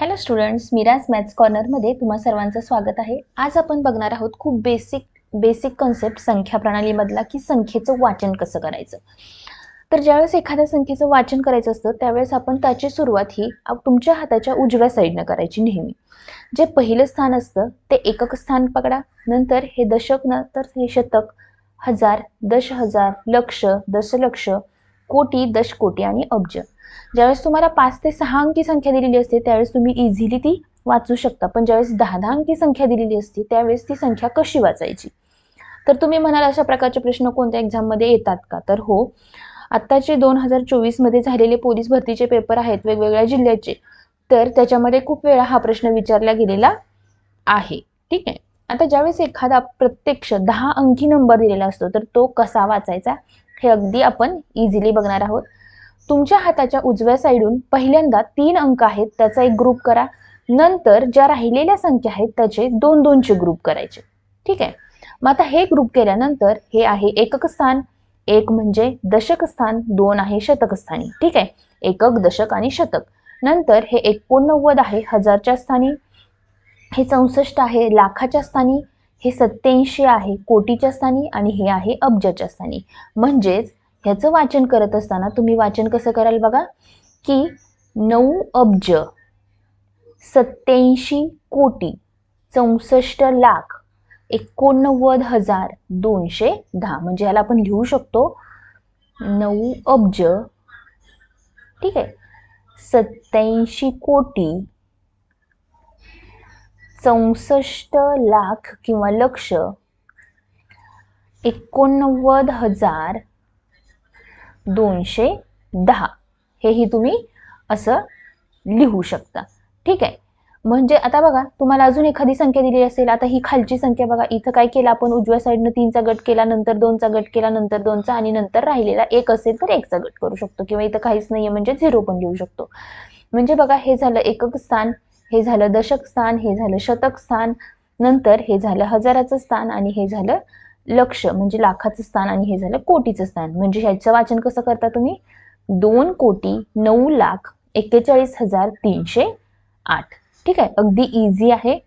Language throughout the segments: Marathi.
हॅलो स्टुडंट्स मिराज मॅथ्स कॉर्नरमध्ये तुम्हा सर्वांचं स्वागत आहे. आज आपण बघणार आहोत खूप बेसिक बेसिक कन्सेप्ट संख्या प्रणालीमधला की संख्येचं वाचन कसं करायचं. तर ज्यावेळेस एखाद्या संख्येचं वाचन करायचं असतं त्यावेळेस आपण त्याची सुरुवात ही तुमच्या हाताच्या उजव्या साईडनं करायची नेहमी. जे पहिलं स्थान असतं ते एकक स्थान पकडा. नंतर हे दशक नंतर हे शतक हजार दश हजार लक्ष दशलक्ष कोटी दशकोटी आणि अब्ज. ज्यावेळेस तुम्हाला पाच ते सहा अंकी संख्या दिलेली असते त्यावेळेस तुम्ही इझिली ती वाचू शकता. पण ज्यावेळेस दहा दहा अंकी संख्या दिलेली असते त्यावेळेस ती संख्या कशी वाचायची? तर तुम्ही म्हणाल अशा प्रकारचे प्रश्न कोणत्या एक्झाममध्ये येतात का? तर हो आत्ताचे दोन हजार चोवीसमध्ये झालेले पोलीस भरतीचे पेपर आहेत वेगवेगळ्या जिल्ह्याचे. तर त्याच्यामध्ये खूप वेळा हा प्रश्न विचारला गेलेला आहे. ठीक आहे? आता ज्यावेळेस एखादा प्रत्यक्ष दहा अंकी नंबर दिलेला असतो तर तो कसा वाचायचा हे अगदी आपण इझिली बघणार आहोत. तुमच्या हाताच्या उजव्या साईडून पहिल्यांदा तीन अंक आहेत त्याचा एक ग्रुप करा. नंतर ज्या राहिलेल्या संख्या आहेत त्याचे दोन दोनचे ग्रुप करायचे. ठीक आहे? मग आता हे ग्रुप केल्यानंतर हे आहे एकक स्थान. एक म्हणजे दशक स्थान दोन आहे शतक स्थानी. ठीक आहे? एकक दशक आणि शतक. नंतर हे एकोणनव्वद आहे हजारच्या स्थानी. हे चौसष्ट आहे लाखाच्या स्थानी. हे सत्याऐंशी आहे कोटीच्या स्थानी आणि हे आहे अब्जाच्या स्थानी. म्हणजेच ह्याचं वाचन करत असताना तुम्ही वाचन कसं कराल बघा? की नऊ अब्ज सत्याऐंशी कोटी चौसष्ट लाख एकोणनव्वद हजार दोनशे दहा. म्हणजे ह्याला आपण लिहू शकतो नऊ अब्ज. ठीक आहे. सत्याऐंशी कोटी चौसष्ट लाख किंवा लक्ष एकोणनव्वद हजार दोनशे दहा. हेही तुम्ही असं लिहू शकता. ठीक आहे? म्हणजे आता बघा तुम्हाला अजून एखादी संख्या दिली असेल आता ही खालची संख्या बघा इथं काय केलं आपण? उजव्या साईडनं तीनचा गट केला नंतर दोनचा गट केला नंतर दोनचा आणि नंतर राहिलेला एक असेल तर एकचा गट करू शकतो किंवा इथं काहीच नाहीये म्हणजे झिरो पण लिहू शकतो. म्हणजे बघा हे झालं एकक स्थान हे झालं दशक स्थान हे झालं शतक स्थान नंतर हे झालं हजाराचं स्थान आणि हे झालं लक्ष म्हणजे लाखाचं स्थान आणि हे झालं कोटीचं स्थान. म्हणजे ह्याचं वाचन कसं करता तुम्ही? दोन कोटी नऊ लाख एक्केचाळीस हजार तीनशे आठ. ठीक आहे? अगदी इझी आहे.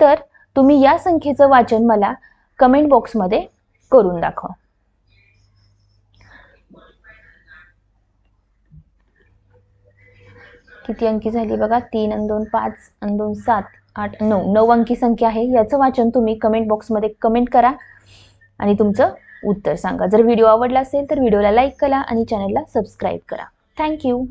तर तुम्ही या संख्येचं वाचन मला कमेंट बॉक्समध्ये करून दाखवा. किती अंकी झाली बघा? तीन आणि दोन पाच आणि दोन सात आठ नऊ. नऊ अंकी संख्या आहे. याचं वाचन तुम्ही कमेंट बॉक्समध्ये कमेंट करा. आणि तुमचं उत्तर सांगा. जर व्हिडिओ आवडला असेल तर व्हिडिओला लाईक करा आणि चॅनलला सबस्क्राईब करा. थँक्यू